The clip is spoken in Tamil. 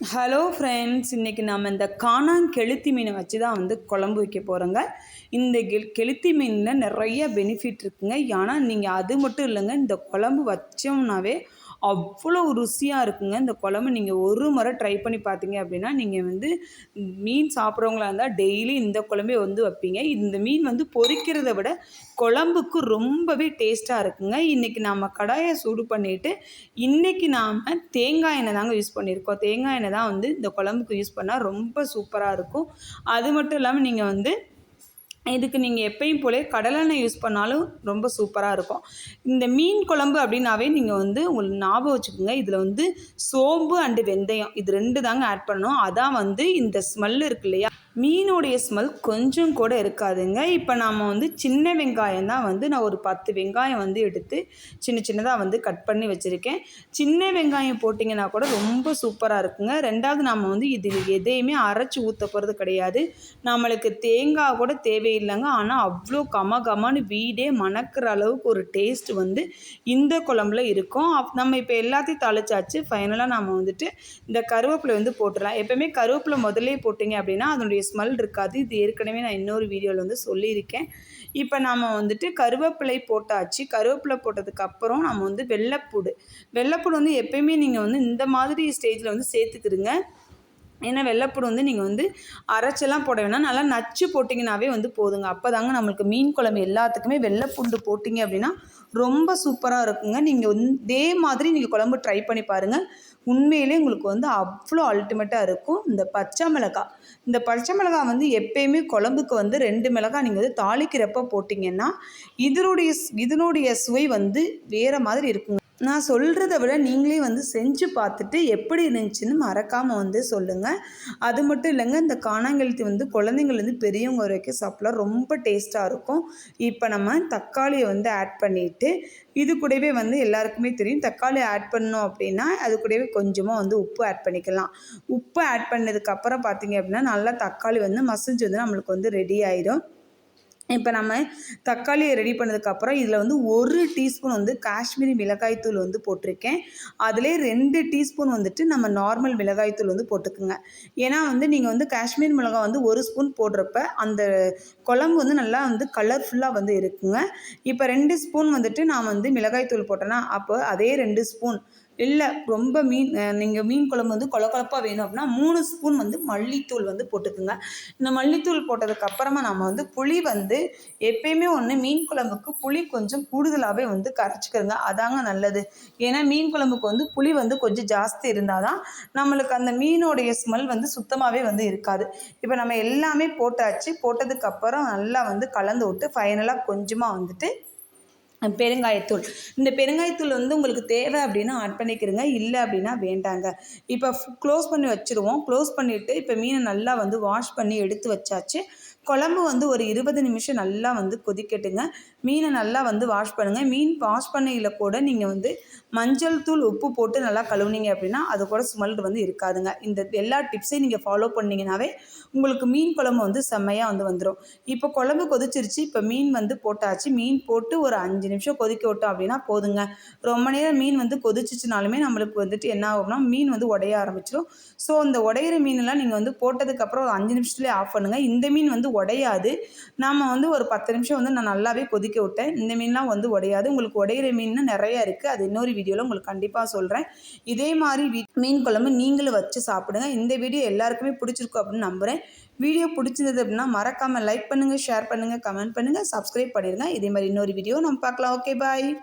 ஹலோ ஃப்ரெண்ட்ஸ் இன்றைக்கி நம்ம இந்த காணாங் கெளுத்தி மீனை வச்சு தான் வந்து குழம்பு வைக்க போகிறோங்க இந்த கெளுத்தி மீனில் நிறைய பெனிஃபிட் இருக்குங்க. ஆனால் நீங்கள் அது மட்டும் இல்லைங்க இந்த குழம்பு வச்சோம்னாவே அவ்வளோ ருசியாக இருக்குங்க. இந்த குழம்பு நீங்கள் ஒரு முறை ட்ரை பண்ணி பார்த்தீங்க அப்படின்னா நீங்கள் வந்து மீன் சாப்பிட்றவங்களா இருந்தால் டெய்லி இந்த குழம்பே வந்து வைப்பீங்க. இந்த மீன் வந்து பொரிக்கிறத விட குழம்புக்கு ரொம்பவே டேஸ்ட்டாக இருக்குங்க. இன்றைக்கி நம்ம கடாயை சூடு பண்ணிவிட்டு இன்றைக்கி நாம் தேங்காய் எண்ணெய் தாங்க யூஸ் பண்ணியிருக்கோம். தேங்காய் எண்ணெய் தான் வந்து இந்த குழம்புக்கு யூஸ் பண்ணால் ரொம்ப சூப்பராக இருக்கும். அது மட்டும் இல்லாமல் நீங்கள் வந்து இதுக்கு நீங்கள் எப்பயும் போல கடலெண்ணெய் யூஸ் பண்ணாலும் ரொம்ப சூப்பராக இருக்கும். இந்த மீன் குழம்பு அப்படின்னாவே நீங்கள் வந்து உங்களுக்கு ஞாபகம் வச்சுக்கோங்க. இதில் வந்து சோம்பு அண்டு வெந்தயம் இது ரெண்டு தாங்க ஆட் பண்ணணும். அதான் வந்து இந்த ஸ்மெல் இருக்கு இல்லையா? மீனுடைய ஸ்மெல் கொஞ்சம் கூட இருக்காதுங்க. இப்போ நாம் வந்து சின்ன வெங்காயம் தான் வந்து நான் ஒரு பத்து வெங்காயம் வந்து எடுத்து சின்ன சின்னதாக வந்து கட் பண்ணி வச்சுருக்கேன். சின்ன வெங்காயம் போட்டிங்கன்னா கூட ரொம்ப சூப்பராக இருக்குங்க. ரெண்டாவது நம்ம வந்து இது எதையுமே அரைச்சி ஊற்ற போகிறது கிடையாது. நம்மளுக்கு தேங்காய் கூட தேவையில்லைங்க. ஆனால் அவ்வளோ கம கமன்னு வீடே மணக்கிற அளவுக்கு ஒரு டேஸ்ட் வந்து இந்த குழம்புல இருக்கும். நம்ம இப்போ எல்லாத்தையும் தழைச்சாச்சு ஃபைனலாக நம்ம வந்துட்டு இந்த கருவேப்பிலை வந்து போட்டுடலாம் எப்போயுமே கருவேப்பிலை முதல்லே போட்டிங்க அப்படின்னா அதனுடைய அதனுடைய ஸ்மெல் இருக்காது. இது ஏற்கனவே நான் இன்னொரு வீடியோவில் வந்து சொல்லியிருக்கேன். இப்போ நாம் வந்துட்டு கருவேப்பிலை போட்டாச்சு. கருவேப்பிலை போட்டதுக்கப்புறம் நம்ம வந்து வெள்ளைப்பூடு. வெள்ளைப்பூடு வந்து எப்பயுமே நீங்கள் வந்து இந்த மாதிரி ஸ்டேஜில் வந்து சேர்த்துக்கிடுங்க. ஏன்னா வெள்ளைப்பூடு வந்து நீங்கள் வந்து அரைச்செல்லாம் போட வேணாம். நல்லா நச்சு போட்டிங்கனாவே வந்து போதுங்க. அப்போ தாங்க நம்மளுக்கு மீன் குழம்பு எல்லாத்துக்குமே வெள்ளைப்பூண்டு போட்டிங்க அப்படின்னா ரொம்ப சூப்பராக இருக்குங்க. நீங்கள் இதே மாதிரி நீங்கள் குழம்பு ட்ரை பண்ணி பாருங்கள் உண்மையிலே உங்களுக்கு வந்து அவ்வளோ அல்டிமேட்டாக இருக்கும். இந்த பச்சை மிளகாய் இந்த பச்சை மிளகாய் வந்து எப்பயுமே குழம்புக்கு வந்து ரெண்டு மிளகாய் நீங்கள் வந்து தாளிக்கிறப்ப போட்டிங்கன்னா இதனுடைய இதனுடைய சுவை வந்து வேறு மாதிரி இருக்குங்க. நான் சொல்கிறத விட நீங்களே வந்து செஞ்சு பார்த்துட்டு எப்படி இருந்துச்சுன்னு மறக்காமல் வந்து சொல்லுங்கள் அது மட்டும் இல்லைங்க இந்த காணாங்கெழுத்தி வந்து குழந்தைங்கள்லேருந்து பெரியவங்க வரைக்கும் சாப்பிட்லாம். ரொம்ப டேஸ்ட்டாக இருக்கும். இப்போ நம்ம தக்காளியை வந்து ஆட் பண்ணிவிட்டு இது கூடவே வந்து எல்லாருக்குமே தெரியும் தக்காளி ஆட் பண்ணோம் அப்படின்னா அது கூடவே கொஞ்சமாக வந்து உப்பு ஆட் பண்ணிக்கலாம். உப்பு ஆட் பண்ணதுக்கப்புறம் பார்த்தீங்க அப்படின்னா நல்லா தக்காளி வந்து மசிஞ்சு வந்து நம்மளுக்கு வந்து ரெடி ஆயிடும் இப்போ நம்ம தக்காளியை ரெடி பண்ணதுக்கப்புறம் இதில் வந்து ஒரு டீஸ்பூன் வந்து காஷ்மீரி மிளகாய்த்தூள் வந்து போட்டிருக்கேன். அதிலே ரெண்டு டீஸ்பூன் வந்துட்டு நம்ம நார்மல் மிளகாய்த்தூள் வந்து போட்டுக்குங்க. ஏன்னா வந்து நீங்கள் வந்து காஷ்மீர் மிளகாய் வந்து ஒரு ஸ்பூன் போடுறப்ப அந்த குழம்பு வந்து நல்லா வந்து கலர்ஃபுல்லாக வந்து இருக்குங்க. இப்போ ரெண்டு ஸ்பூன் வந்துட்டு நான் வந்து மிளகாய்த்தூள் போட்டேன்னா அப்போ அதே ரெண்டு ஸ்பூன் இல்லை ரொம்ப மீன் நீங்கள் மீன் குழம்பு வந்து கொல கொழப்பாக வேணும் அப்படின்னா மூணு ஸ்பூன் வந்து மல்லித்தூள் வந்து போட்டுக்குங்க. இந்த மல்லித்தூள் போட்டதுக்கப்புறமா நம்ம வந்து புளி வந்து எப்பயுமே ஒன்று மீன் குழம்புக்கு புளி கொஞ்சம் கூடுதலாகவே வந்து கரைச்சிக்கிறோங்க அதாங்க நல்லது. ஏன்னா மீன் குழம்புக்கு வந்து புளி வந்து கொஞ்சம் ஜாஸ்தி இருந்தால் தான் நம்மளுக்கு அந்த மீனோடைய ஸ்மெல் வந்து சுத்தமாகவே வந்து இருக்காது. இப்போ நம்ம எல்லாமே போட்டாச்சு. போட்டதுக்கப்புறம் நல்லா வந்து கலந்து விட்டு ஃபைனலாக கொஞ்சமாக வந்துட்டு பெருங்காயத்தூள். இந்த பெருங்காயத்தூள் வந்து உங்களுக்கு தேவை அப்படின்னா ஆட் பண்ணிக்கிறங்க இல்லை அப்படின்னா வேண்டாங்க. இப்போ க்ளோஸ் பண்ணி வச்சுருவோம். க்ளோஸ் பண்ணிவிட்டு இப்போ மீனை நல்லா வந்து வாஷ் பண்ணி எடுத்து வச்சாச்சு. குழம்பு வந்து ஒரு இருபது நிமிஷம் நல்லா வந்து கொதிக்கட்டுங்க. மீனை நல்லா வந்து வாஷ் பண்ணுங்கள் மீன் வாஷ் பண்ணையில் கூட நீங்கள் வந்து மஞ்சள் தூள் உப்பு போட்டு நல்லா கழுவுனீங்க அப்படின்னா அது கூட ஸ்மெல் வந்து இருக்காதுங்க. இந்த எல்லா டிப்ஸையும் நீங்கள் ஃபாலோ பண்ணிங்கனாவே உங்களுக்கு மீன் குழம்பு வந்து செம்மையாக வந்து வந்துடும் இப்போ குழம்பு கொதிச்சிருச்சு. இப்போ மீன் வந்து போட்டாச்சு. மீன் போட்டு ஒரு அஞ்சு நிமிஷம் கொதிக்க விட்டோம் அப்படின்னா போதுங்க. ரொம்ப நேரம் மீன் வந்து கொதிச்சிச்சுனாலுமே நம்மளுக்கு வந்துட்டு என்ன ஆகும்னா மீன் வந்து உடைய ஆரம்பிச்சிடும் ஸோ அந்த உடையிற மீனெல்லாம் நீங்கள் வந்து போட்டதுக்கப்புறம் ஒரு அஞ்சு நிமிஷத்துலேயே ஆஃப் பண்ணுங்கள் இந்த மீன் வந்து உடையாது. நாம் வந்து ஒரு பத்து நிமிஷம் வந்து நான் நல்லாவே கொதிக்க விட்டேன். இந்த மீன்லாம் வந்து உடையாது. உங்களுக்கு உடையிற மீன் நிறைய இருக்குது அது இன்னொரு வீடியோவில் உங்களுக்கு கண்டிப்பாக சொல்கிறேன் இதே மாதிரி வீ மீன் குழம்பு நீங்களும் வச்சு சாப்பிடுங்க. இந்த வீடியோ எல்லாருக்குமே பிடிச்சிருக்கும் அப்படின்னு நம்புகிறேன் வீடியோ பிடிச்சிருந்தது அப்படின்னா மறக்காமல் லைக் பண்ணுங்கள் ஷேர் பண்ணுங்கள் கமெண்ட் பண்ணுங்கள் சப்ஸ்கிரைப் பண்ணிடுங்க இதே மாதிரி இன்னொரு வீடியோ நம்ம பார்க்கலாம். Okay bye